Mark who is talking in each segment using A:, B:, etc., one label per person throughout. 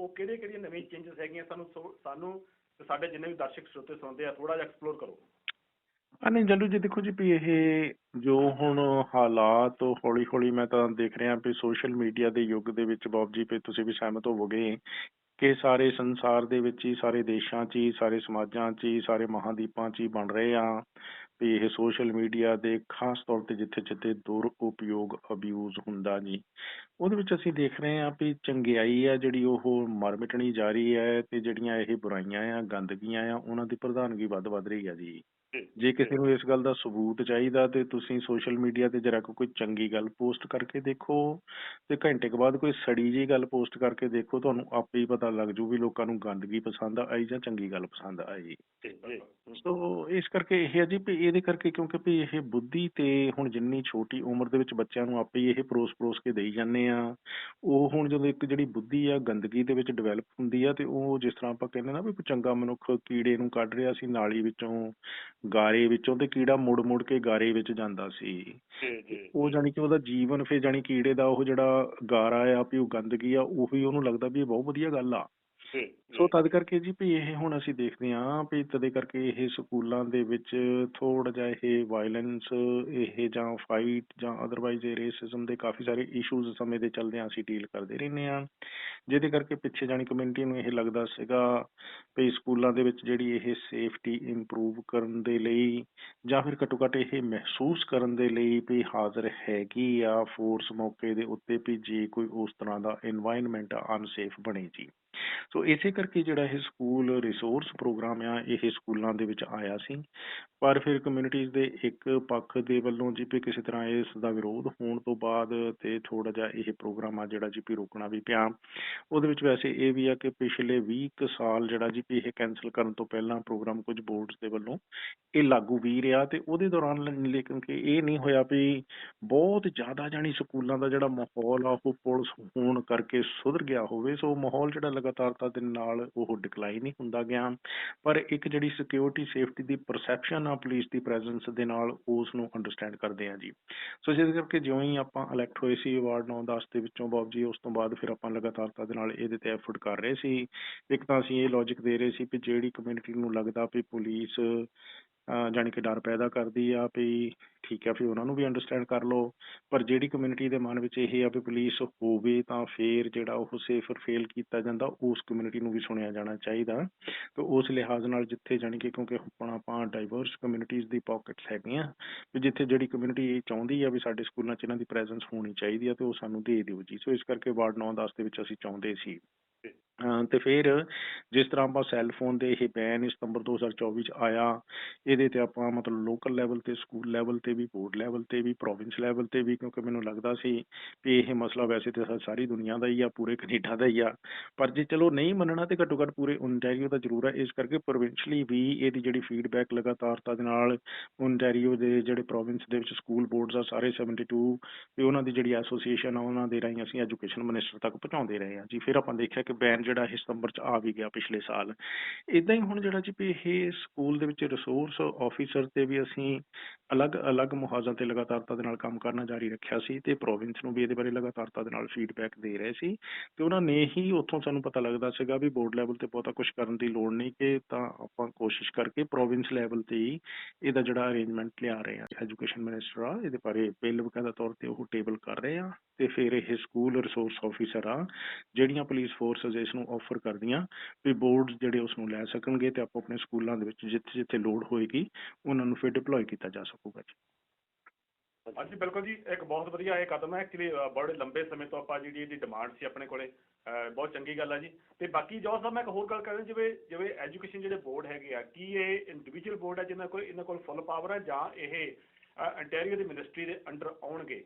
A: ਉਹ ਕਿਹੜੇ ਕਿਹੜੀਆਂ ਨਵੀਆਂ ਚੇਂਜਸ ਹੈਗੀਆਂ ਸਾਨੂੰ ਸੋ- ਸਾਨੂੰ ਤੇ ਸਾਡੇ ਜਿੰਨੇ ਵੀ ਦਰਸ਼ਕ ਸਰੋਤੇ ਸੁਣਦੇ ਆ ਥੋੜਾ ਜਿਹਾ ਐਕਸਪਲੋਰ ਕਰੋ।
B: ਆ ਨਹੀਂ ਜੱਲੂ ਜੀ, ਦੇਖੋ ਜੀ ਵੀ ਇਹ ਜੋ ਹੁਣ ਹਾਲਾਤ ਹੌਲੀ ਹੌਲੀ ਮੈਂ ਤਾਂ ਦੇਖ ਰਿਹਾ ਵੀ ਸੋਸ਼ਲ ਮੀਡੀਆ ਦੇ ਯੁੱਗ ਦੇ ਵਿੱਚ ਬੌਬ ਜੀ ਵੀ ਤੁਸੀਂ ਵੀ ਸਹਿਮਤ ਹੋਵੋਗੇ ਕਿ ਸਾਰੇ ਸੰਸਾਰ ਦੇ ਵਿੱਚ ਹੀ, ਸਾਰੇ ਦੇਸ਼ਾਂ 'ਚ ਹੀ, ਸਾਰੇ ਸਮਾਜਾਂ 'ਚ ਹੀ, ਸਾਰੇ ਮਹਾਂਦੀਪਾਂ 'ਚ ਹੀ ਬਣ ਰਹੇ ਆ। ਵੀ ਇਹ ਸੋਸ਼ਲ ਮੀਡੀਆ ਦੇ ਖਾਸ ਤੌਰ ਤੇ ਜਿੱਥੇ ਜਿੱਥੇ ਦੁਰ ਉਪਯੋਗ ਹੁੰਦਾ ਜੀ, ਉਹਦੇ ਵਿੱਚ ਅਸੀਂ ਦੇਖ ਰਹੇ ਹਾਂ ਵੀ ਚੰਗਿਆਈ ਆ ਜਿਹੜੀ ਉਹ ਮਰ ਮਿਟਣੀ ਜਾ ਰਹੀ ਹੈ ਤੇ ਜਿਹੜੀਆਂ ਇਹ ਬੁਰਾਈਆਂ ਆ, ਗੰਦਗੀਆਂ ਆ, ਉਹਨਾਂ ਦੀ ਪ੍ਰਧਾਨਗੀ ਵੱਧ ਵੱਧ ਰਹੀ ਆ ਜੀ। ਜੇ ਕਿਸੇ ਨੂੰ ਇਸ ਗੱਲ ਦਾ ਸਬੂਤ ਚਾਹੀਦਾ ਤੇ ਤੁਸੀਂ ਸੋਸ਼ਲ ਮੀਡੀਆ ਤੇ ਜਰਾ ਕੋਈ ਚੰਗੀ ਗੱਲ ਪੋਸਟ ਕਰਕੇ ਦੇਖੋ ਤੇ ਘੰਟੇ ਕੁ ਬਾਅਦ ਕੋਈ ਸੜੀ ਜੀ ਗੱਲ ਪੋਸਟ ਕਰਕੇ ਦੇਖੋ, ਤੁਹਾਨੂੰ ਆਪੇ ਹੀ ਪਤਾ ਲੱਗ ਜੂ ਵੀ ਲੋਕਾਂ ਨੂੰ ਗੰਦਗੀ ਪਸੰਦ ਆਈ ਜਾਂ ਚੰਗੀ ਗੱਲ ਪਸੰਦ ਆਈ। ਸੋ ਇਸ ਕਰਕੇ ਇਹ ਹੈ ਜੀ ਵੀ ਇਹਦੇ ਕਰਕੇ ਕਿਉਂਕਿ ਵੀ ਇਹ ਬੁੱਧੀ ਤੇ ਹੁਣ ਜਿੰਨੀ ਛੋਟੀ ਉਮਰ ਦੇ ਵਿੱਚ ਬੱਚਿਆਂ ਨੂੰ ਆਪੇ ਹੀ ਇਹ ਪਰੋਸ ਪਰੋਸ ਕੇ ਦੇਈ ਜਾਂਦੇ ਆ ਉਹ ਹੁਣ ਜਦੋਂ ਇੱਕ ਜਿਹੜੀ ਬੁੱਧੀ ਆ ਗੰਦਗੀ ਦੇ ਵਿੱਚ ਡਿਵੈਲਪ ਹੁੰਦੀ ਆ ਤੇ ਉਹ ਜਿਸ ਤਰ੍ਹਾਂ ਆਪਾਂ ਕਹਿੰਦੇ ਨਾ ਵੀ ਚੰਗਾ ਮਨੁੱਖ ਕੀੜੇ ਨੂੰ ਕੱਢ ਰਿਹਾ ਸੀ ਨਾਲੀ ਵਿੱਚੋਂ ਗਾਰੇ ਵਿੱਚੋਂ ਤੇ ਕੀੜਾ ਮੁੜ ਮੁੜ ਕੇ ਗਾਰੇ ਵਿੱਚ ਜਾਂਦਾ ਸੀ। ਉਹ ਜਾਨੀ ਕਿ ਉਹਦਾ ਜੀਵਨ ਫਿਰ ਜਾਨੀ ਕੀੜੇ ਦਾ ਉਹ ਜਿਹੜਾ ਗਾਰਾ ਆ ਵੀ ਉਹ ਗੰਦਗੀ ਆ ਉਹੀ ਉਹਨੂੰ ਲੱਗਦਾ ਵੀ ਇਹ ਬਹੁਤ ਵਧੀਆ ਗੱਲ ਆ। ਸੋ ਤਦ ਕਰਕੇ ਜੀ ਵੀ ਇਹ ਹੁਣ ਅਸੀਂ ਦੇਖਦੇ ਹਾਂ ਵੀ ਤਦੇ ਕਰਕੇ ਇਹ ਸਕੂਲਾਂ ਦੇ ਵਿੱਚ ਥੋੜਾ ਜਿਹਾ ਇਹ ਵਾਇਲੈਂਸ ਇਹ ਜਾਂ ਫਾਈਟ ਜਾਂ ਅਦਰਵਾਈਜ਼ ਇਹ ਦੇ ਕਾਫੀ ਸਾਰੇ ਇਸ਼ੂਜ਼ ਸਮੇਂ ਦੇ ਚੱਲਦੇ ਅਸੀਂ ਡੀਲ ਕਰਦੇ ਰਹਿੰਦੇ ਹਾਂ। ਜਿਹਦੇ ਕਰਕੇ ਪਿੱਛੇ ਜਾਣੀ ਕਮਿਊਨਿਟੀ ਨੂੰ ਇਹ ਲੱਗਦਾ ਸੀਗਾ ਵੀ ਸਕੂਲਾਂ ਦੇ ਵਿੱਚ ਜਿਹੜੀ ਇਹ ਸੇਫਟੀ ਇੰਪਰੂਵ ਕਰਨ ਦੇ ਲਈ ਜਾਂ ਫਿਰ ਘੱਟੋ ਘੱਟ ਇਹ ਮਹਿਸੂਸ ਕਰਨ ਦੇ ਲਈ ਵੀ ਹਾਜ਼ਰ ਹੈਗੀ ਆ ਫੋਰਸ ਮੌਕੇ ਦੇ ਉੱਤੇ ਵੀ ਜੇ ਕੋਈ ਉਸ ਤਰ੍ਹਾਂ ਦਾ এনवाnenमेंट ਅਨਸੇਫ ਬਣੇ ਜੀ। ਸੋ ਇਸੇ ਕਰਕੇ ਜਿਹੜਾ ਇਹ ਸਕੂਲ ਰਿਸੋਰਸ ਪ੍ਰੋਗਰਾਮ ਆ, ਇਹ ਸਕੂਲਾਂ ਦੇ ਵਿੱਚ ਆਇਆ ਸੀ। ਪਰ ਫਿਰ ਕਮਿਊਨਿਟੀਜ਼ ਦੇ ਇੱਕ ਪੱਖ ਦੇ ਵੱਲੋਂ ਜੀ ਕਿਸੇ ਤਰ੍ਹਾਂ ਇਸ ਦਾ ਵਿਰੋਧ ਹੋਣ ਤੋਂ ਬਾਅਦ ਤੇ ਥੋੜਾ ਜਿਹਾ ਇਹ ਪ੍ਰੋਗਰਾਮ ਆ ਜਿਹੜਾ ਜੀ ਰੋਕਣਾ ਵੀ ਪਿਆ। ਉਹਦੇ ਵਿੱਚ ਵੈਸੇ ਇਹ ਵੀ ਆ ਕਿ ਪਿਛਲੇ 20 ਸਾਲ ਜਿਹੜਾ ਜੀ ਇਹ ਕੈਨਸਲ ਕਰਨ ਤੋਂ ਪਹਿਲਾਂ ਪ੍ਰੋਗਰਾਮ ਕੁਝ ਬੋਰਡਸ ਦੇ ਵੱਲੋਂ ਇਹ ਲਾਗੂ ਵੀ ਰਿਹਾ ਤੇ ਉਹਦੇ ਦੌਰਾਨ ਲੇਕਿਨ ਕਿ ਇਹ ਨਹੀਂ ਹੋਇਆ ਵੀ ਬਹੁਤ ਜ਼ਿਆਦਾ ਜਾਣੀ ਸਕੂਲਾਂ ਦਾ ਜਿਹੜਾ ਮਾਹੌਲ ਆ, ਉਹ ਪੁਲਿਸ ਹੋਣ ਕਰਕੇ ਸੁਧਰ ਗਿਆ ਹੋਵੇ। ਸੋ ਮਾਹੌਲ ਜਿਹੜਾ ਲਗਾਤਾਰਤਾ ਦੇ ਨਾਲ ਉਹ ਡਿਕਲਾਈਨ ਹੀ ਹੁੰਦਾ ਗਿਆ। ਪਰ ਇੱਕ ਜਿਹੜੀ ਸਿਕਿਉਰਿਟੀ ਸੇਫਟੀ ਦੀ ਪਰਸੈਪਸ਼ਨ ਆ ਪੁਲਿਸ ਦੀ ਪ੍ਰੈਜ਼ੈਂਸ ਦੇ ਨਾਲ ਉਸ ਨੂੰ ਅੰਡਰਸਟੈਂਡ ਕਰਦੇ ਆ ਜੀ। ਸੋ ਜਿਹਦੇ ਕਰਕੇ ਜਿਉਂ ਹੀ ਆਪਾਂ ਇਲੈਕਟ ਹੋਏ ਸੀ ਅਵਾਰਡ 9 10 ਦੇ ਵਿੱਚੋਂ ਬਾਬ ਜੀ, ਉਸ ਤੋਂ ਬਾਅਦ ਫਿਰ ਆਪਾਂ ਲਗਾਤਾਰਤਾ ਦੇ ਨਾਲ ਇਹਦੇ ਤੇ ਐਫਰਟ ਕਰ ਰਹੇ ਸੀ। ਇੱਕ ਤਾਂ ਅਸੀਂ ਇਹ ਲੌਜੀਕ ਦੇ ਰਹੇ ਸੀ ਕਿ ਜਿਹੜੀ ਕਮਿਊਨਿਟੀ ਨੂੰ ਲੱਗਦਾ ਵੀ ਪੁਲਿਸ ਜਾਣੀ ਕਿ ਡਰ ਪੈਦਾ ਕਰਦੀ ਆ ਵੀ ਠੀਕ ਆ ਫਿਰ ਉਹਨਾਂ ਨੂੰ ਵੀ ਅੰਡਰਸਟੈਂਡ ਕਰ ਲਓ। ਪਰ ਜਿਹੜੀ ਕਮਿਊਨਿਟੀ ਦੇ ਮਨ ਵਿੱਚ ਇਹ ਆ ਵੀ ਪੁਲਿਸ ਹੋਵੇ ਤਾਂ ਫੇਰ ਜਿਹੜਾ ਉਹ ਸੇਫਰ ਫੇਲ ਕੀਤਾ ਜਾਂਦਾ, ਉਸ ਕਮਿਊਨਿਟੀ ਨੂੰ ਵੀ ਸੁਣਿਆ ਜਾਣਾ ਚਾਹੀਦਾ। ਤੇ ਉਸ ਲਿਹਾਜ਼ ਨਾਲ ਜਿੱਥੇ ਜਾਣੀ ਕਿ ਕਿਉਂਕਿ ਹੁਣ ਆਪਾਂ ਡਾਈਵਰਸ ਕਮਿਊਨਿਟੀਜ਼ ਦੀ ਪਾਕਟਸ ਹੈਗੀਆਂ ਵੀ ਜਿੱਥੇ ਜਿਹੜੀ ਕਮਿਊਨਿਟੀ ਇਹ ਚਾਹੁੰਦੀ ਆ ਵੀ ਸਾਡੇ ਸਕੂਲਾਂ 'ਚ ਇਹਨਾਂ ਦੀ ਪ੍ਰੈਜ਼ੈਂਸ ਹੋਣੀ ਚਾਹੀਦੀ ਆ, ਤੇ ਉਹ ਸਾਨੂੰ ਦੇ ਦਿਓ ਜੀ। ਸੋ ਇਸ ਕਰਕੇ ਵਾਰਡ 9 10 ਦੇ ਵਿੱਚ ਅਸੀਂ ਚਾਹੁੰਦੇ ਸੀ। ਤੇ ਫਿਰ ਜਿਸ ਤਰ੍ਹਾਂ ਆਪਾਂ ਸੈੱਲ ਫੋਨ ਦੇ ਇਹ ਬੈਨ ਸਤੰਬਰ 2024 ਚ ਆਇਆ, ਇਹਦੇ ਤੇ ਆਪਾਂ ਮਤਲਬ ਲੋਕਲ ਲੈਵਲ ਤੇ ਸਕੂਲ ਲੈਵਲ ਤੇ ਵੀ ਬੋਰਡ ਲੈਵਲ ਤੇ ਵੀ ਪ੍ਰੋਵਿੰਸ ਲੈਵਲ ਤੇ ਵੀ, ਕਿਉਂਕਿ ਮੈਨੂੰ ਲੱਗਦਾ ਸੀ ਵੀ ਇਹ ਮਸਲਾ ਵੈਸੇ ਤੇ ਸਾਰੀ ਦੁਨੀਆ ਦਾ ਹੀ ਆ, ਪੂਰੇ ਕੈਨੇਡਾ ਦਾ ਹੀ ਆ। ਪਰ ਜੇ ਚਲੋ ਨਹੀਂ ਮੰਨਣਾ ਤੇ ਘੱਟੋ ਘੱਟ ਪੂਰੇ ਓਨਟਾਰੀਓ ਦਾ ਜ਼ਰੂਰ ਹੈ ਇਸ ਕਰਕੇ ਪ੍ਰੋਵਿੰਸ਼ਲੀ ਵੀ ਇਹਦੀ ਜਿਹੜੀ ਫੀਡਬੈਕ ਲਗਾਤਾਰਤਾ ਦੇ ਨਾਲ ਓਨਟਾਰੀਓ ਦੇ ਜਿਹੜੇ ਪ੍ਰੋਵਿੰਸ ਦੇ ਵਿੱਚ ਸਕੂਲ ਬੋਰਡਸ ਆ, ਸਾਰੇ 72 ਵੀ ਉਹਨਾਂ ਦੀ ਜਿਹੜੀ ਐਸੋਸੀਏਸ਼ਨ ਆ, ਉਹਨਾਂ ਦੇ ਰਾਹੀਂ ਅਸੀਂ ਐਜੂਕੇਸ਼ਨ ਮਿਨਿਸਟਰ ਤੱਕ ਪਹੁੰਚਾਉਂਦੇ ਰਹੇ ਹਾਂ ਜੀ, ਫਿਰ ਆਪਾਂ ਦੇਖਿਆ ਕਿ ਬੈਨ ਜਿਹੜਾ ਇਹ ਸਤੰਬਰ ਚ ਆ ਵੀ ਗਿਆ ਪਿਛਲੇ ਸਾਲ। ਇਦਾਂ ਹੀ ਹੁਣ ਜਿਹੜਾ ਜੀ ਵੀ ਇਹ ਸਕੂਲ ਦੇ ਵਿੱਚ ਰਿਸੋਰਸ ਆਫੀਸਰ ਤੇ ਵੀ ਅਸੀਂ ਅਲੱਗ-ਅਲੱਗ ਮੁਹਾਜ਼ਾਂ ਤੇ ਲਗਾਤਾਰਤਾ ਦੇ ਨਾਲ ਕੰਮ ਕਰਨਾ ਜਾਰੀ ਰੱਖਿਆ ਸੀ ਤੇ ਪ੍ਰੋਵਿੰਸ ਨੂੰ ਵੀ ਇਹਦੇ ਬਾਰੇ ਲਗਾਤਾਰਤਾ ਦੇ ਨਾਲ ਫੀਡਬੈਕ ਦੇ ਰਹੇ ਸੀ ਤੇ ਉਹਨਾਂ ਨੇ ਹੀ ਉੱਥੋਂ ਸਾਨੂੰ ਪਤਾ ਲੱਗਦਾ ਸੀਗਾ ਵੀ ਬੋਰਡ ਲੈਵਲ ਤੇ ਬਹੁਤਾ ਕੁਝ ਕਰਨ ਦੀ ਲੋੜ ਨਹੀਂ ਕਿ ਤਾਂ ਆਪਾਂ ਕੋਸ਼ਿਸ਼ ਕਰਕੇ ਪ੍ਰੋਵਿੰਸ ਲੈਵਲ ਤੇ ਹੀ ਇਹਦਾ ਜਿਹੜਾ ਅਰੇਂਜਮੈਂਟ ਲਿਆ ਰਹੇ ਆ ਐਜੂਕੇਸ਼ਨ ਮਿਨਿਸਟਰ ਆ, ਇਹਦੇ ਬਾਰੇ ਬਿੱਲ ਵਕਾਇਦਾ ਤੌਰ ਤੇ ਉਹ ਟੇਬਲ ਕਰ ਰਹੇ ਆ ਤੇ ਫਿਰ ਇਹ ਸਕੂਲ ਰਿਸੋਰਸ ਆਫੀਸਰ ਆ, ਜਿਹੜੀਆਂ ਪੁਲਿਸ ਫੋਰਸਸ ਇਸ ਨੂੰ ਆਫਰ ਕਰਦੀਆਂ ਵੀ ਬੋਰਡਸ ਜਿਹੜੇ ਉਸ ਨੂੰ ਲੈ ਸਕਣਗੇ ਤੇ ਆਪੋ ਆਪਣੇ ਸਕੂਲਾਂ ਦੇ ਵਿੱਚ ਜਿੱਥੇ ਜਿੱਥੇ ਲੋੜ ਹੋਏਗੀ ਉਹਨਾਂ ਨੂੰ ਫਿਰ ਡਿਪਲੋਏ ਕੀਤਾ ਜਾ ਸਕੂਗਾ ਜੀ।
A: ਹਾਂਜੀ ਬਿਲਕੁਲ ਜੀ ਇੱਕ ਬਹੁਤ ਵਧੀਆ ਇਹ ਕਦਮ ਹੈ ਐਕਚੁਅਲੀ ਬੜੇ ਲੰਬੇ ਸਮੇਂ ਤੋਂ ਆਪਾਂ ਜਿਹੜੀ ਇਹਦੀ ਡਿਮਾਂਡ ਸੀ ਆਪਣੇ ਕੋਲੇ ਬਹੁਤ ਚੰਗੀ ਗੱਲ ਹੈ ਜੀ। ਤੇ ਬਾਕੀ ਜੋਸ ਸਾਹਿਬ ਮੈਂ ਇੱਕ ਹੋਰ ਗੱਲ ਕਰਾਂ ਜਿਵੇਂ ਜਿਵੇਂ ਐਜੂਕੇਸ਼ਨ ਜਿਹੜੇ ਬੋਰਡ ਹੈਗੇ ਆ ਕੀ ਇਹ ਇੰਡੀਵਿਜੂਅਲ ਬੋਰਡ ਹੈ ਜਿਨ੍ਹਾਂ ਕੋਲ ਇਹਨਾਂ ਕੋਲ ਫੁੱਲ ਪਾਵਰ ਹੈ ਜਾਂ ਇਹ ਅੰਟੈਰੀਓ ਦੀ ਮਿਨਿਸਟਰੀ ਦੇ ਅੰਡਰ ਆਉਣਗੇ?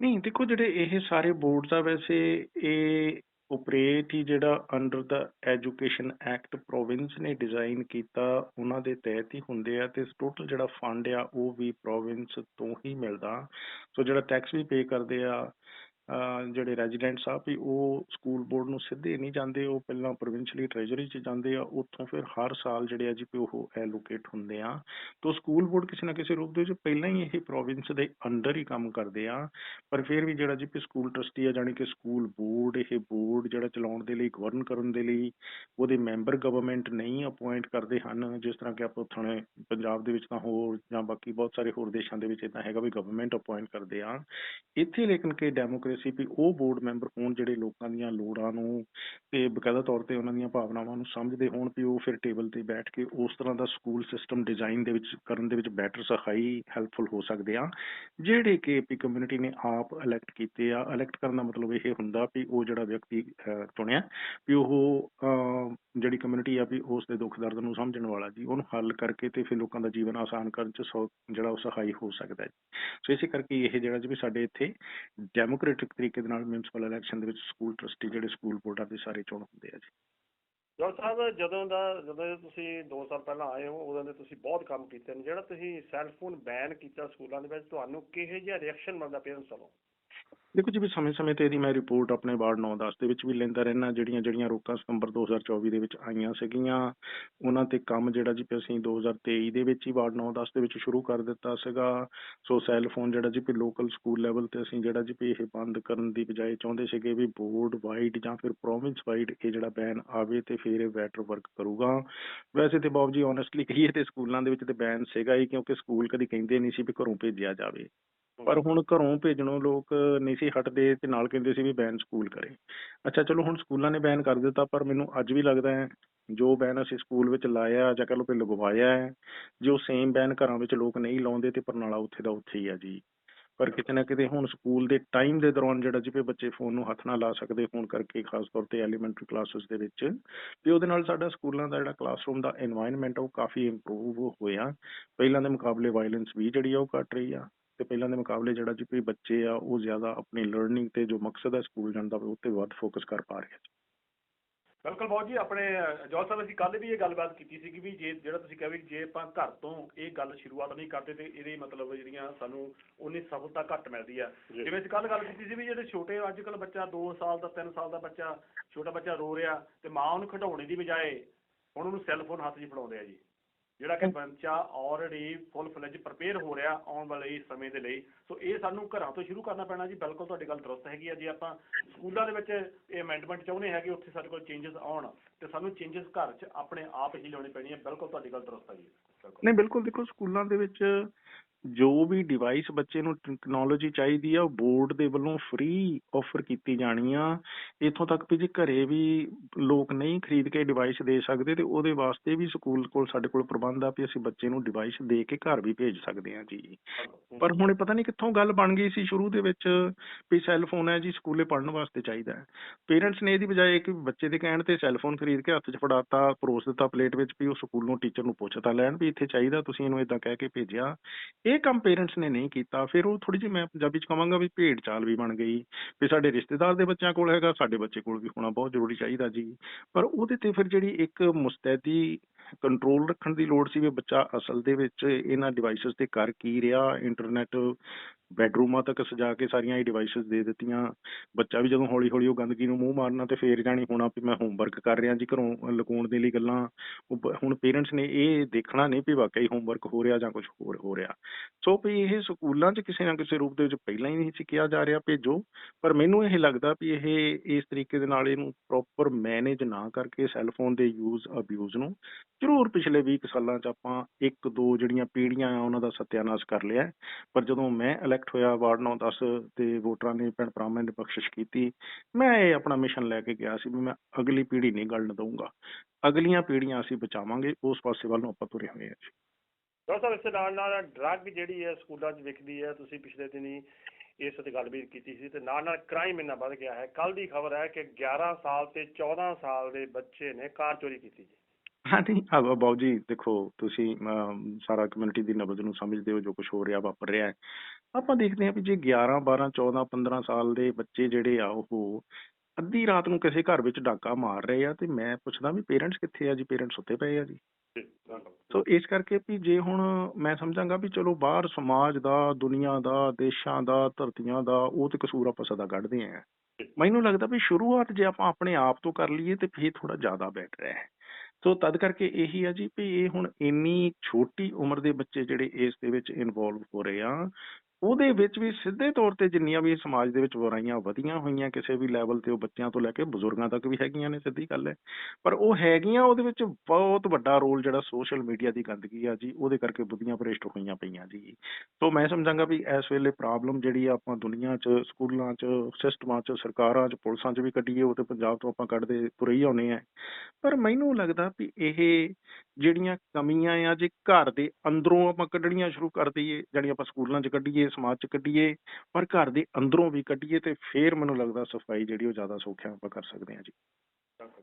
B: ਨਹੀਂ ਦੇਖੋ ਜਿਹੜੇ ਇਹ ਸਾਰੇ ਬੋਰਡਸ ਆ ਵੈਸੇ ਇਹ ਆਪਰੇਟ ਹੀ ਜਿਹੜਾ ਅੰਡਰ ਦਾ ਐਜੂਕੇਸ਼ਨ ਐਕਟ ਪ੍ਰੋਵਿੰਸ ਨੇ ਡਿਜ਼ਾਈਨ ਕੀਤਾ, ਉਹਨਾਂ ਦੇ ਤਹਿਤ ਹੀ ਹੁੰਦੇ ਆ, ਤੇ ਟੋਟਲ ਜਿਹੜਾ ਫੰਡ ਆ, ਉਹ ਵੀ ਪ੍ਰੋਵਿੰਸ ਤੋਂ ਹੀ ਮਿਲਦਾ। ਸੋ ਜਿਹੜਾ ਟੈਕਸ ਵੀ ਪੇ ਕਰਦੇ ਆ ਜਿਹੜੇ ਰੈਜ਼ੀਡੈਂਟਸ ਆ, ਵੀ ਉਹ ਸਕੂਲ ਬੋਰਡ ਨੂੰ ਸਿੱਧੇ ਨਹੀਂ ਜਾਂਦੇ, ਉਹ ਪਹਿਲਾਂ ਪ੍ਰੋਵਿੰਸ਼ਲੀ ਟ੍ਰੈਜਰੀ 'ਚ ਜਾਂਦੇ ਆ, ਉੱਥੋਂ ਫਿਰ ਹਰ ਸਾਲ ਜਿਹੜੇ ਆ ਜੀ ਵੀ ਉਹ ਐਲੋਕੇਟ ਹੁੰਦੇ ਆ। ਤੋਂ ਸਕੂਲ ਬੋਰਡ ਕਿਸੇ ਨਾ ਕਿਸੇ ਰੂਪ ਦੇ ਵਿੱਚ ਪਹਿਲਾਂ ਹੀ ਇਹ ਪ੍ਰੋਵਿੰਸ ਦੇ ਅੰਡਰ ਹੀ ਕੰਮ ਕਰਦੇ ਆ। ਪਰ ਫਿਰ ਵੀ ਜਿਹੜਾ ਜੀ ਵੀ ਸਕੂਲ ਟਰਸਟੀ ਆ, ਜਾਣੀ ਕਿ ਸਕੂਲ ਬੋਰਡ ਇਹ ਬੋਰਡ ਜਿਹੜਾ ਚਲਾਉਣ ਦੇ ਲਈ ਗਵਰਨ ਕਰਨ ਦੇ ਲਈ, ਉਹਦੇ ਮੈਂਬਰ ਗਵਰਨਮੈਂਟ ਨਹੀਂ ਅਪਾਇੰਟ ਕਰਦੇ ਹਨ। ਜਿਸ ਤਰ੍ਹਾਂ ਕਿ ਆਪਾਂ ਥਾਣੇ ਪੰਜਾਬ ਦੇ ਵਿੱਚ ਤਾਂ ਹੋਰ ਜਾਂ ਬਾਕੀ ਬਹੁਤ ਸਾਰੇ ਹੋਰ ਦੇਸ਼ਾਂ ਦੇ ਵਿੱਚ ਇਦਾਂ ਹੈਗਾ ਵੀ ਗਵਰਨਮੈਂਟ ਅਪਾਇੰਟ ਕਰਦੇ ਆ। ਇੱਥੇ ਲੇਕਿਨ ਕਿ ਸੀ ਵੀ ਉਹ ਬੋਰਡ ਮੈਂਬਰ ਹੋਣ ਜਿਹੜੇ ਲੋਕਾਂ ਦੀਆਂ ਲੋੜਾਂ ਨੂੰ ਤੇ ਬਕਾਇਦਾ ਤੌਰ ਤੇ ਉਹਨਾਂ ਦੀਆਂ ਭਾਵਨਾਵਾਂ ਨੂੰ ਸਮਝਦੇ ਹੋਣ ਵੀ ਉਹ ਫਿਰ ਟੇਬਲ ਤੇ ਬੈਠ ਕੇ ਉਸ ਤਰ੍ਹਾਂ ਦਾ ਸਕੂਲ ਸਿਸਟਮ ਡਿਜ਼ਾਈਨ ਦੇ ਵਿੱਚ ਕਰਨ ਦੇ ਵਿੱਚ ਬੈਟਰ ਸਹਾਈ ਹੈਲਪਫੁਲ ਹੋ ਸਕਦੇ ਆ ਜਿਹੜੇ ਕਿ ਵੀ ਕਮਿਊਨਿਟੀ ਨੇ ਆਪ ਇਲੈਕਟ ਕੀਤੇ ਆ ਇਲੈਕਟ ਕਰਨ ਦਾ ਮਤਲਬ ਇਹ ਹੁੰਦਾ ਵੀ ਉਹ ਜਿਹੜਾ ਵਿਅਕਤੀ ਚੁਣਿਆ ਵੀ ਉਹ ਅਹ, ਜਿਹੜੀ ਕਮਿਊਨਿਟੀ ਆ ਵੀ ਉਸ ਦੇ ਦੁੱਖ ਦਰਦ ਨੂੰ ਸਮਝਣ ਵਾਲਾ ਜੀ ਉਹਨੂੰ ਹੱਲ ਕਰਕੇ ਤੇ ਫਿਰ ਲੋਕਾਂ ਦਾ ਜੀਵਨ ਆਸਾਨ ਕਰਨ ਚ ਜਿਹੜਾ ਉਹ ਸਹਾਈ ਹੋ ਸਕਦਾ ਹੈ ਸੋ ਇਸੇ ਕਰਕੇ ਇਹ ਜਿਹੜਾ ਜੀ ਵੀ ਸਾਡੇ ਇੱਥੇ ਡੈਮੋਕ੍ਰੈਟਿਕ ਤਰੀਕੇ ਦੇ ਨਾਲ ਮਿਊਨਿਸਪਲ ਇਲੈਕਸ਼ਨ ਦੇ ਵਿੱਚ ਸਕੂਲ ਟਰਸਟੀ ਜਿਹੜੇ ਸਕੂਲ ਬੋਰਡਾਂ ਦੇ ਸਾਰੇ ਚੋਣ ਹੁੰਦੇ ਆ ਜੀ।
C: ਜੋਰ ਸਾਹਿਬ, ਜਦੋਂ ਦਾ, ਜਦੋਂ ਤੁਸੀਂ 2 ਸਾਲ ਪਹਿਲਾਂ ਆਏ ਹੋ, ਉਦੋਂ ਦੇ ਤੁਸੀਂ ਬਹੁਤ ਕੰਮ ਕੀਤੇ ਨੇ। ਜਿਹੜਾ ਤੁਸੀਂ ਸੈੱਲ ਫੋਨ ਬੈਨ ਕੀਤਾ ਸਕੂਲਾਂ ਦੇ ਵਿੱਚ, ਤੁਹਾਨੂੰ ਕਿਹੋ ਜਿਹਾ ਰਿਐਕਸ਼ਨ ਮਿਲਦਾ ਪੇਰੈਂਟਸ ਵੱਲੋਂ
B: ਦੇਖੋ ਜੀ, ਵੀ ਸਮੇਂ-ਸਮੇਂ ਤੇ ਇਹਦੀ ਮੈਂ ਰਿਪੋਰਟ ਆਪਣੇ ਵਾਰਡ 9-10 ਦੇ ਵਿੱਚ ਵੀ ਲੈਂਦਾ ਰਹਿਣਾ ਜਿਹੜੀਆਂ ਜਿਹੜੀਆਂ ਰੋਕਾਂ ਸਤੰਬਰ 2024 ਦੇ ਵਿੱਚ ਆਈਆਂ ਸੀਗੀਆਂ, ਉਹਨਾਂ ਤੇ ਕੰਮ ਜਿਹੜਾ ਜੀ ਅਸੀਂ 2023 ਦੇ ਵਿੱਚ ਹੀ ਵਾਰਡ 9-10 ਦੇ ਵਿੱਚ ਸ਼ੁਰੂ ਕਰ ਦਿੱਤਾ ਸੀਗਾ। ਸੋ ਸੈੱਲ ਫੋਨ ਜਿਹੜਾ ਜੀ ਵੀ ਲੋਕਲ ਸਕੂਲ ਲੈਵਲ ਤੇ ਅਸੀਂ ਜਿਹੜਾ ਜੀ ਵੀ ਇਹ ਬੰਦ ਕਰਨ ਦੀ ਬਜਾਏ ਚਾਹੁੰਦੇ ਸੀਗੇ ਵੀ ਬੋਰਡ ਵਾਈਡ ਜਾਂ ਫਿਰ ਪ੍ਰੋਵਿੰਸ ਵਾਈਡ ਇਹ ਜਿਹੜਾ ਬੈਨ ਆਵੇ ਤੇ ਫਿਰ ਇਹ ਬੈਟਰ ਵਰਕ ਕਰੂਗਾ। ਵੈਸੇ ਤੇ ਬਾਬ ਜੀ ਓਨੈਸਟਲੀ ਕਹੀਏ ਤੇ ਸਕੂਲਾਂ ਦੇ ਵਿੱਚ ਤੇ ਬੈਨ ਸੀਗਾ ਹੀ, ਕਿਉਂਕਿ ਸਕੂਲ ਕਦੀ ਕਹਿੰਦੇ ਨਹੀਂ ਸੀ ਵੀ ਘਰੋਂ ਭੇਜਿਆ ਜਾਵੇ। ਪਰ ਹੁਣ ਘਰੋਂ ਭੇਜਣੋਂ ਲੋਕ ਨਹੀਂ ਸੀ ਹਟਦੇ ਤੇ ਨਾਲ ਕਹਿੰਦੇ ਸੀ ਵੀ ਬੈਨ ਸਕੂਲ ਕਰੇ। ਅੱਛਾ, ਚਲੋ ਹੁਣ ਸਕੂਲਾਂ ਨੇ ਬੈਨ ਕਰ ਦਿੱਤਾ, ਪਰ ਮੈਨੂੰ ਅੱਜ ਵੀ ਲੱਗਦਾ ਹੈ, ਜੋ ਬੈਨ ਅਸੀਂ ਸਕੂਲ ਵਿੱਚ ਲਾਇਆ ਜਾਂ ਕਹ ਲੋ ਕਿ ਲਗਵਾਇਆ ਹੈ, ਜੋ ਸੇਮ ਬੈਨ ਘਰਾਂ ਵਿੱਚ ਲੋਕ ਨਹੀਂ ਲਾਉਂਦੇ ਤੇ ਪਰਨਾਲਾ ਉੱਥੇ ਦਾ ਉੱਥੇ ਹੀ ਆ ਜੀ। ਪਰ ਕਿਤੇ ਨਾ ਕਿਤੇ ਹੁਣ ਸਕੂਲ ਦੇ ਟਾਈਮ ਦੇ ਦੌਰਾਨ ਜਿਹੜਾ ਜਿਵੇਂ ਬੱਚੇ ਫੋਨ ਨੂੰ ਹੱਥ ਨਾਲ ਲਾ ਸਕਦੇ ਹੋਣ ਕਰਕੇ, ਖਾਸ ਤੌਰ ਤੇ ਐਲੀਮੈਂਟਰੀ ਕਲਾਸਸ ਦੇ ਵਿੱਚ, ਤੇ ਉਹਦੇ ਨਾਲ ਸਾਡਾ ਸਕੂਲਾਂ ਦਾ ਜਿਹੜਾ ਕਲਾਸਰੂਮ ਦਾ এনवायरमेंट ਉਹ ਕਾਫੀ ਇੰਪਰੂਵ ਹੋਇਆ। ਪਹਿਲਾਂ ਦੇ ਮੁਕਾਬਲੇ ਵਾਇਲੈਂਸ ਵੀ ਜਿਹੜੀ ਆ, ਉਹ ਘਟ ਰਹੀ ਆ। ਤੇ ਪਹਿਲਾਂ ਦੇ ਮੁਕਾਬਲੇ ਜਿਹੜਾ ਜੀ ਵੀ ਬੱਚੇ ਆ ਉਹ ਜ਼ਿਆਦਾ ਆਪਣੀ ਲਰਨਿੰਗ ਤੇ ਜੋ ਮਕਸਦ ਹੈ ਸਕੂਲ ਜਾਣ ਦਾ ਉਹ ਤੇ ਵੱਧ ਫੋਕਸ ਕਰ ਪਾ ਰਹੇ ਆ
A: ਬਿਲਕੁਲ ਬਹੁਤ ਜੀ ਆਪਣੇ ਜੋਲ ਸਾਹਿਬ ਅਸੀਂ ਕੱਲ ਵੀ ਇਹ ਗੱਲਬਾਤ ਕੀਤੀ ਸੀ ਕਿ ਵੀ ਜੇ ਜਿਹੜਾ ਤੁਸੀਂ ਕਿਹਾ ਵੀ ਜੇ ਆਪਾਂ ਘਰ ਤੋਂ ਇਹ ਗੱਲ ਸ਼ੁਰੂਆਤ ਨਹੀਂ ਕਰਦੇ ਤੇ ਇਹਦੇ ਮਤਲਬ ਜਿਹੜੀਆਂ ਸਾਨੂੰ ਉਨੀ ਸਫਲਤਾ ਘੱਟ ਮਿਲਦੀ ਆ। ਜਿਵੇਂ ਅਸੀਂ ਕੱਲ ਗੱਲ ਕੀਤੀ ਸੀ ਵੀ ਜਿਹੜੇ ਛੋਟੇ ਅੱਜ ਕੱਲ ਬੱਚਾ 2 ਸਾਲ ਦਾ 3 ਸਾਲ ਦਾ ਬੱਚਾ ਛੋਟਾ ਬੱਚਾ ਰੋ ਰਿਹਾ ਤੇ ਮਾਂ ਉਹਨੂੰ ਖਿਡਾਉਣੇ ਦੀ ਬਜਾਏ ਹੁਣ ਉਹਨੂੰ ਸੈੱਲ ਫੋਨ ਹੱਥ 'ਚ ਫੜਾਉਂਦੇ ਆ ਜੀ। ਜਿਹੜਾ ਕਿ ਬੱਚਾ ਆਲਰੇਡੀ ਫੁੱਲ ਫਲੇਜ ਪ੍ਰਪੇਅਰ ਹੋ ਰਿਹਾ ਆਉਣ ਵਾਲੇ ਸਮੇਂ ਦੇ ਲਈ। ਸੋ ਇਹ ਸਾਨੂੰ ਘਰਾਂ ਤੋਂ ਸ਼ੁਰੂ ਕਰਨਾ ਪੈਣਾ ਜੀ। ਬਿਲਕੁਲ ਤੁਹਾਡੀ ਗੱਲ ਦਰੁਸਤ ਹੈਗੀ ਆ। ਜੇ ਆਪਾਂ ਸਕੂਲਾਂ ਦੇ ਵਿੱਚ ਇਹ ਅਮੈਂਡਮੈਂਟ ਚਾਹੁੰਦੇ ਹੈਗੇ, ਉੱਥੇ ਸਾਡੇ ਕੋਲ ਚੇਂਜਸ ਆਉਣ, ਤੇ ਸਾਨੂੰ ਚੇਂਜਸ ਘਰ 'ਚ ਆਪਣੇ ਆਪ ਹੀ ਲਿਆਉਣੀ ਪੈਣੀ ਹੈ। ਬਿਲਕੁਲ ਤੁਹਾਡੀ ਗੱਲ ਦਰੁਸਤ ਹੈ। ਜੀ
B: ਨਹੀਂ, ਬਿਲਕੁਲ ਦੇਖੋ, ਸਕੂਲਾਂ ਦੇ ਵਿੱਚ ਜੋ ਵੀ ਡਿਵਾਈਸ ਬੱਚੇ ਨੂੰ ਟੈਕਨੋਲੋਜੀ ਚਾਹੀਦੀ ਆ ਉਹ ਬੋਰਡ ਦੇ ਵੱਲੋਂ ਫ੍ਰੀ ਆਫਰ ਕੀਤੀ ਜਾਣੀ ਆ। ਇਥੋਂ ਤੱਕ ਵੀ ਜੇ ਘਰੇ ਵੀ ਲੋਕ ਨਹੀਂ ਖਰੀਦ ਕੇ ਡਿਵਾਈਸ ਦੇ ਸਕਦੇ ਤੇ ਉਹਦੇ ਵਾਸਤੇ ਵੀ ਸਕੂਲ ਕੋਲ ਸਾਡੇ ਕੋਲ ਪ੍ਰਬੰਧ ਆ ਵੀ ਅਸੀਂ ਬੱਚੇ ਨੂੰ ਡਿਵਾਈਸ ਦੇ ਕੇ ਘਰ ਵੀ ਭੇਜ ਸਕਦੇ ਹਾਂ ਜੀ। ਪਰ ਹੁਣ ਇਹ ਪਤਾ ਨਹੀਂ ਕਿੱਥੋਂ ਗੱਲ ਬਣ ਗਈ ਸੀ ਸ਼ੁਰੂ ਦੇ ਵਿੱਚ ਵੀ ਸੈੱਲ ਫੋਨ ਹੈ ਜੀ ਸਕੂਲੇ ਪੜ੍ਹਨ ਵਾਸਤੇ ਚਾਹੀਦਾ ਹੈ। ਪੇਰੈਂਟਸ ਨੇ ਇਹਦੀ ਬਜਾਏ ਕਿ ਬੱਚੇ ਦੇ ਕਹਿਣ ਤੇ ਸੈੱਲ ਫੋਨ ਖਰੀਦ ਕੇ ਹੱਥ 'ਚ ਫੜਾਤਾ ਪਰੋਸ ਦਿੱਤਾ ਪਲੇਟ ਵਿੱਚ ਵੀ ਉਹ ਸਕੂਲੋਂ ਟੀਚਰ ਨੂੰ ਪੁੱਛ ਤਾਂ ਲੈਣ ਵੀ ਇੱਥੇ ਚਾਹੀਦਾ ਤੁਸੀਂ ਇਹਨੂੰ ਇਦਾਂ ਕਹਿ ਕੇ ਭੇਜਿਆ। ਇਹ ਕੰਮ ਪੇਰੈਂਟਸ ਨੇ ਨਹੀਂ ਕੀਤਾ, ਫਿਰ ਉਹ ਥੋੜੀ ਜਿਹੀ ਮੈਂ ਪੰਜਾਬੀ 'ਚ ਕਹਾਂਗਾ ਵੀ ਭੇਡ ਚਾਲ ਵੀ ਬਣ ਗਈ, ਵੀ ਸਾਡੇ ਰਿਸ਼ਤੇਦਾਰ ਦੇ ਬੱਚਿਆਂ ਕੋਲ ਹੈਗਾ, ਸਾਡੇ ਬੱਚੇ ਕੋਲ ਵੀ ਹੋਣਾ ਬਹੁਤ ਜ਼ਰੂਰੀ ਚਾਹੀਦਾ ਜੀ। ਪਰ ਉਹਦੇ ਤੇ ਫਿਰ ਜਿਹੜੀ ਇੱਕ ਮੁਸਤੈਦੀ ਕੰਟਰੋਲ ਰੱਖਣ ਦੀ ਲੋੜ ਸੀ ਵੀ ਬੱਚਾ ਅਸਲ ਦੇ ਵਿੱਚ ਇਹਨਾਂ ਡਿਵਾਈਸਸ ਤੇ ਕਰ ਕੀ ਰਿਹਾ ਇੰਟਰਨੈਟ ਬੈਡਰੂਮਾਂ ਤੱਕ ਸਜਾ ਕੇ ਸਾਰੀਆਂ ਇਹ ਡਿਵਾਈਸਸ ਦੇ ਦਿੱਤੀਆਂ। ਬੱਚਾ ਵੀ ਜਦੋਂ ਹੌਲੀ ਹੌਲੀ ਉਹ ਗੰਦਗੀ ਨੂੰ ਮੂੰਹ ਮਾਰਨਾ ਤੇ ਫੇਰ ਜਾਣੀ ਹੋਣਾ ਵੀ ਮੈਂ ਹੋਮਵਰਕ ਕਰ ਰਿਹਾ ਜੀ ਘਰੋਂ ਲੁਕਾਉਣ ਦੇ ਲਈ ਗੱਲਾਂ। ਹੁਣ ਪੇਰੈਂਟਸ ਨੇ ਇਹ ਦੇਖਣਾ ਨਹੀਂ ਵੀ ਵਾਕਈ ਹੋਮਵਰਕ ਹੋ ਰਿਹਾ ਜਾਂ ਕੁਝ ਹੋਰ ਹੋ ਰਿਹਾ। ਸੋ ਵੀ ਇਹ ਸਕੂਲਾਂ 'ਚ ਕਿਸੇ ਨਾ ਕਿਸੇ ਰੂਪ ਦੇ ਵਿੱਚ ਪਹਿਲਾਂ ਹੀ ਨਹੀਂ ਸੀ ਕਿਹਾ ਜਾ ਰਿਹਾ ਭੇਜੋ। ਪਰ ਮੈਨੂੰ ਇਹ ਲੱਗਦਾ ਵੀ ਇਹ, ਇਸ ਤਰੀਕੇ ਦੇ ਨਾਲ ਇਹਨੂੰ ਪ੍ਰੋਪਰ ਮੈਨੇਜ ਨਾ ਕਰਕੇ ਸੈੱਲ ਫੋਨ ਦੇ ਯੂਜ਼ ਅਬਿਊਜ਼ ਨੂੰ ਜ਼ਰੂਰ ਪਿਛਲੇ 20 ਸਾਲਾਂ 'ਚ ਆਪਾਂ ਇੱਕ ਦੋ ਜਿਹੜੀਆਂ ਪੀੜ੍ਹੀਆਂ ਆ, ਉਹਨਾਂ ਦਾ ਸਤਿਆਨਾਸ਼ ਕਰ ਲਿਆ ਪਰ ਜਦੋਂ ਮੈਂ ਇਲੈਕਟ ਹੋਇਆ, ਵਾਰਡ 9 10 ਤੇ ਵੋਟਰਾਂ ਨੇ, ਭੈਣ ਭਰਾਵਾਂ ਨੇ ਬਖਸ਼ਿਸ਼ ਕੀਤੀ, ਮੈਂ ਇਹ ਆਪਣਾ ਮਿਸ਼ਨ ਲੈ ਕੇ ਗਿਆ ਸੀ ਵੀ ਮੈਂ ਅਗਲੀ ਪੀੜ੍ਹੀ ਨਹੀਂ ਗਲਣ ਦਊਂਗਾ। ਅਗਲੀਆਂ ਪੀੜ੍ਹੀਆਂ ਅਸੀਂ ਬਚਾਵਾਂਗੇ, ਉਸ ਪਾਸੇ ਵੱਲ ਨੂੰ ਆਪਾਂ ਤੁਰੇ ਹੋਏ ਹਾਂ ਜੀ।
C: ਜੋਰ ਸਾਹਿਬ ਇਸ ਦੇ ਨਾਲ ਨਾਲ ਡਰੱਗ ਜਿਹੜੀ ਹੈ ਸਕੂਲਾਂ 'ਚ ਵਿਕਦੀ ਹੈ, ਤੁਸੀਂ ਪਿਛਲੇ ਦਿਨੀ ਇਸ ਤੇ ਗੱਲ ਵੀ ਕੀਤੀ ਸੀ ਤੇ ਨਾਲ ਨਾਲ ਕ੍ਰਾਈਮ ਇੰਨਾ ਵੱਧ ਗਿਆ ਹੈ। ਕੱਲ ਦੀ ਖਬਰ ਹੈ ਕਿ 11 ਸਾਲ ਤੇ 14 ਸਾਲ ਦੇ ਬੱਚੇ ਨੇ ਕਾਰ ਚੋਰੀ ਕੀਤੀ ਜੀ।
B: ਹਾਂਜੀ ਆ ਬਾਬੂ ਜੀ ਦੇਖੋ ਤੁਸੀਂ ਅਮ, ਸਾਰਾ ਕਮਿਊਨਿਟੀ ਦੀ ਨਬਜ਼ ਨੂੰ ਸਮਝਦੇ ਹੋ ਜੋ ਕੁਝ ਹੋ ਰਿਹਾ ਵਾਪਰ ਰਿਹਾ ਹੈ। ਆਪਾਂ ਦੇਖਦੇ ਹਾਂ ਵੀ ਜੇ 11 12 14 15 ਸਾਲ ਦੇ ਬੱਚੇ ਜਿਹੜੇ ਆ ਉਹ ਅੱਧੀ ਰਾਤ ਨੂੰ ਕਿਸੇ ਘਰ ਵਿੱਚ ਡਾਕਾ ਮਾਰ ਰਹੇ ਆ ਤੇ ਮੈਂ ਪੁੱਛਦਾ ਵੀ ਪੇਰੈਂਟਸ ਕਿੱਥੇ ਆ ਜੀ? ਪੇਰੈਂਟਸ ਸੁੱਤੇ ਪਏ ਆ ਜੀ।
C: ਜੀ, ਬਿਲਕੁਲ।
B: ਸੋ ਇਸ ਕਰਕੇ ਵੀ ਜੇ ਹੁਣ ਮੈਂ ਸਮਝਾਂਗਾ ਵੀ ਚਲੋ ਬਾਹਰ ਸਮਾਜ ਦਾ ਦੁਨੀਆ ਦਾ ਦੇਸ਼ਾਂ ਦਾ ਧਰਤੀਆਂ ਦਾ ਉਹ ਤੇ ਕਸੂਰ ਆਪਾਂ ਸਦਾ ਕੱਢਦੇ ਆਂ ਮੈਨੂੰ ਲੱਗਦਾ ਵੀ ਸ਼ੁਰੂਆਤ ਜੇ ਆਪਾਂ ਆਪਣੇ ਆਪ ਤੋਂ ਕਰ ਲਈਏ ਤੇ ਫੇਰ ਥੋੜਾ ਜ਼ਿਆਦਾ ਬੈਟਰ ਹੈ। ਸੋ ਤਦ ਕਰਕੇ ਇਹੀ ਆ ਜੀ ਵੀ ਇਹ ਹੁਣ ਇੰਨੀ ਛੋਟੀ ਉਮਰ ਦੇ ਬੱਚੇ ਜਿਹੜੇ ਇਸ ਦੇ ਵਿੱਚ ਇਨਵੋਲਵ ਹੋ ਰਹੇ ਆ ਉਹਦੇ ਵਿੱਚ ਵੀ ਸਿੱਧੇ ਤੌਰ ਤੇ ਜਿੰਨੀਆਂ ਵੀ ਸਮਾਜ ਦੇ ਵਿੱਚ ਬੁਰਾਈਆਂ ਵਧੀਆਂ ਹੋਈਆਂ ਕਿਸੇ ਵੀ ਲੈਵਲ ਤੇ ਉਹ ਬੱਚਿਆਂ ਤੋਂ ਲੈ ਕੇ ਬਜ਼ੁਰਗਾਂ ਤੱਕ ਵੀ ਹੈਗੀਆਂ ਨੇ, ਸਿੱਧੀ ਗੱਲ ਹੈ। ਪਰ ਉਹ ਹੈਗੀਆਂ, ਉਹਦੇ ਵਿੱਚ ਬਹੁਤ ਵੱਡਾ ਰੋਲ ਜਿਹੜਾ ਸੋਸ਼ਲ ਮੀਡੀਆ ਦੀ ਗੰਦਗੀ ਆ ਜੀ, ਉਹਦੇ ਕਰਕੇ ਬੁੱਧੀਆਂ ਭ੍ਰਿਸ਼ਟ ਹੋਈਆਂ ਪਈਆਂ ਜੀ। ਸੋ ਮੈਂ ਸਮਝਾਂਗਾ ਵੀ ਇਸ ਵੇਲੇ ਪ੍ਰੋਬਲਮ ਜਿਹੜੀ ਆ ਆਪਾਂ ਦੁਨੀਆ 'ਚ, ਸਕੂਲਾਂ 'ਚ, ਸਿਸਟਮਾਂ 'ਚ, ਸਰਕਾਰਾਂ 'ਚ, ਪੁਲਿਸਾਂ 'ਚ ਵੀ ਕੱਢੀਏ, ਉਹ ਤੇ ਪੰਜਾਬ ਤੋਂ ਆਪਾਂ ਕੱਢਦੇ ਤੁਰੇ ਹੀ ਆਉਨੇ ਆ। ਪਰ ਮੈਨੂੰ ਲੱਗਦਾ ਵੀ ਇਹ ਜਿਹੜੀਆਂ ਕਮੀਆਂ ਆ, ਜੇ ਘਰ ਦੇ ਅੰਦਰੋਂ ਆਪਾਂ ਕੱਢਣੀਆਂ ਸ਼ੁਰੂ ਕਰ ਦਈਏ ਜਿਹੜੀਆਂ ਆਪਾਂ ਸਕੂਲਾਂ 'ਚ ਕੱਢੀਏ ਸਮਾਜ 'ਚ ਕੱਢੀਏ ਪਰ ਘਰ ਦੇ ਅੰਦਰੋਂ ਵੀ ਕੱਢੀਏ ਤੇ ਫੇਰ ਮੈਨੂੰ ਲੱਗਦਾ ਸਫ਼ਾਈ ਜਿਹੜੀ ਉਹ ਜ਼ਿਆਦਾ ਸੌਖਿਆ ਆਪਾਂ ਕਰ ਸਕਦੇ ਹਾਂ ਜੀ।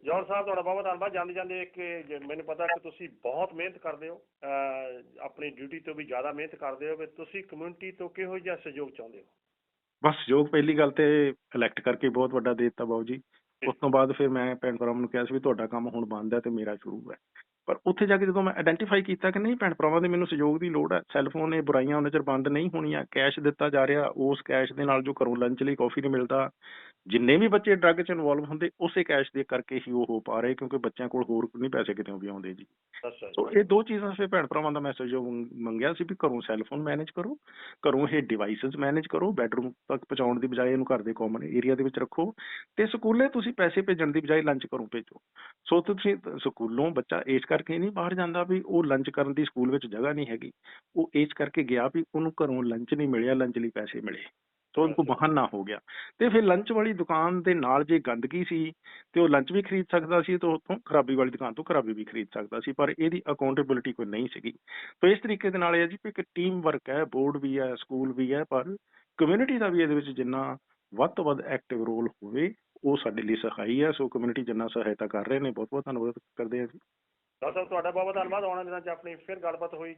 C: ਜੌਹਰ ਸਾਹਿਬ ਤੁਹਾਡਾ ਬਹੁਤ ਬਹੁਤ ਧੰਨਵਾਦ। ਜਾਂਦੇ ਜਾਂਦੇ ਕਿ ਜੇ ਮੈਨੂੰ ਪਤਾ ਕਿ ਤੁਸੀਂ ਬਹੁਤ ਮਿਹਨਤ ਕਰਦੇ ਹੋ ਆਪਣੀ ਡਿਊਟੀ ਤੋਂ ਵੀ ਜ਼ਿਆਦਾ ਮਿਹਨਤ ਕਰਦੇ ਹੋ ਵੀ ਤੁਸੀਂ ਕਮਿਊਨਿਟੀ ਤੋਂ ਕਿਹੋ ਜਿਹਾ ਸਹਿਯੋਗ ਚਾਹੁੰਦੇ ਹੋ?
B: ਬਸ ਯੋਗ ਪਹਿਲੀ ਗੱਲ ਤੇ ਇਲੈਕਟ ਕਰਕੇ ਬਹੁਤ ਵੱਡਾ ਦੇ ਦਿੱਤਾ ਬਾਊ ਜੀ। ਉਸ ਤੋਂ ਬਾਅਦ ਫਿਰ ਮੈਂ ਭੈਣ ਭਰਾਵਾਂ ਨੂੰ ਕਿਹਾ ਸੀ ਵੀ ਤੁਹਾਡਾ ਕੰਮ ਹੁਣ ਬੰਦ ਹੈ ਤੇ ਮੇਰਾ ਸ਼ੁਰੂ ਹੈ। ਪਰ ਉੱਥੇ ਜਾ ਕੇ ਜਦੋਂ ਮੈਂ ਆਇਡੈਂਟੀਫਾਈ ਕੀਤਾ ਕਿ ਨਹੀਂ ਭੈਣ ਭਰਾਵਾਂ ਦੇ ਮੈਨੂੰ ਸਹਿਯੋਗ ਦੀ ਲੋੜ ਹੈ ਸੈੱਲਫੋਨ ਇਹ ਬੁਰਾਈਆਂ ਉਹਨਾਂ ਚਿਰ ਬੰਦ ਨਹੀਂ ਹੋਣੀਆਂ ਕੈਸ਼ ਦਿੱਤਾ ਜਾ ਰਿਹਾ, ਉਸ ਕੈਸ਼ ਦੇ ਨਾਲ ਜੋ ਘਰੋਂ ਲੰਚ ਲਈ ਕਾਫੀ ਨਹੀਂ ਮਿਲਦਾ ਜਿੰਨੇ ਵੀ ਬੱਚੇ ਡਰੱਗ 'ਚ ਇਨਵੋਲਵ ਹੁੰਦੇ ਉਸੇ ਕੈਸ਼ ਦੇ ਕਰਕੇ ਹੀ ਉਹ ਹੋ ਪਾ ਰਹੇ ਕਿਉਂਕਿ ਬੱਚਿਆਂ ਕੋਲ ਹੋਰ ਨਹੀਂ ਪੈਸੇ ਕਿਤੇ ਵੀ ਆਉਂਦੇ ਜੀ। ਸੋ ਇਹ ਦੋ ਚੀਜ਼ਾਂ ਫਿਰ ਭੈਣ ਭਰਾਵਾਂ ਦਾ ਮੈਸੇਜ ਜੋ ਮੰਗ- ਮੰਗਿਆ ਸੀ ਵੀ ਘਰੋਂ ਸੈੱਲਫੋਨ ਮੈਨੇਜ ਕਰੋ ਘਰੋਂ ਇਹ ਡਿਵਾਈਸਸ ਮੈਨੇਜ ਕਰੋ ਬੈਡਰੂਮ ਤੱਕ ਪਹੁੰਚਾਉਣ ਦੀ ਬਜਾਏ ਇਹਨੂੰ ਘਰ ਦੇ ਕਾਮਨ ਏਰੀਆ ਦੇ ਵਿੱਚ ਰੱਖੋ ਤੇ ਸਕੂਲੇ ਤੁਸੀਂ ਪੈਸੇ ਭੇਜਣ ਦੀ ਬਜਾਏ ਲੰਚ ਘਰੋਂ ਭੇਜੋ। ਸੋ ਤੁਸੀਂ ਸਕੂਲੋਂ ਬੱਚਾ ਇਸ ਕਰਕੇ ਨਹੀਂ ਬਾਹਰ ਜਾਂਦਾ ਵੀ ਉਹ ਲੰਚ ਕਰਨ ਦੀ ਸਕੂਲ ਵਿੱਚ ਜਗ੍ਹਾ ਨਹੀਂ ਹੈਗੀ। ਉਹ ਇਸ ਕਰਕੇ ਗਿਆ ਵੀ ਉਹਨੂੰ ਘਰੋਂ ਲੰਚ ਨਹੀਂ ਮਿਲਿਆ ਲੰਚ ਲਈ ਪੈਸੇ ਮਿਲੇ। ਸੋ ਉਹਨੂੰ ਬਹਾਨਾ ਹੋ ਗਿਆ। ਤੇ ਫਿਰ ਲੰਚ ਵਾਲੀ ਦੁਕਾਨ ਦੇ ਨਾਲ ਜੇ ਗੰਦਗੀ ਸੀ ਤੇ ਉਹ ਲੰਚ ਵੀ ਖਰੀਦ ਸਕਦਾ ਸੀ ਤੇ ਉੱਥੋਂ ਖਰਾਬੀ ਵਾਲੀ ਦੁਕਾਨ ਤੋਂ ਖਰਾਬੀ ਵੀ ਖਰੀਦ ਸਕਦਾ ਸੀ ਪਰ ਇਹਦੀ ਅਕਾਊਂਟੇਬਿਲਿਟੀ ਕੋਈ ਨਹੀਂ ਸੀਗੀ। ਤੋ ਇਸ ਤਰੀਕੇ ਦੇ ਨਾਲ ਇਹ ਹੈ ਜੀ ਵੀ ਇੱਕ ਟੀਮ ਵਰਕ ਹੈ ਬੋਰਡ ਵੀ ਹੈ ਸਕੂਲ ਵੀ ਹੈ ਪਰ ਕਮਿਊਨਿਟੀ ਦਾ ਵੀ ਇਹਦੇ ਵਿੱਚ ਜਿੰਨਾ ਵੱਧ ਤੋਂ ਵੱਧ ਐਕਟਿਵ ਰੋਲ ਹੋਵੇ ਉਹ ਸਾਡੇ ਲਈ ਸਹਾਈ ਹੈ। ਸੋ ਕਮਿਊਨਿਟੀ ਜਿੰਨਾ ਸਹਾਇਤਾ ਕਰ ਰਹੇ ਨੇ ਬਹੁਤ ਬਹੁਤ ਧੰਨਵਾਦ ਕਰਦੇ ਹਾਂ ਜੀ।
C: ਸਾਹਿਬ ਤੁਹਾਡਾ ਬਹੁਤ ਬਹੁਤ ਧੰਨਵਾਦ। ਆਉਣ ਦਿਨਾਂ 'ਚ ਆਪਣੀ ਫਿਰ ਗੱਲਬਾਤ ਹੋਏਗੀ।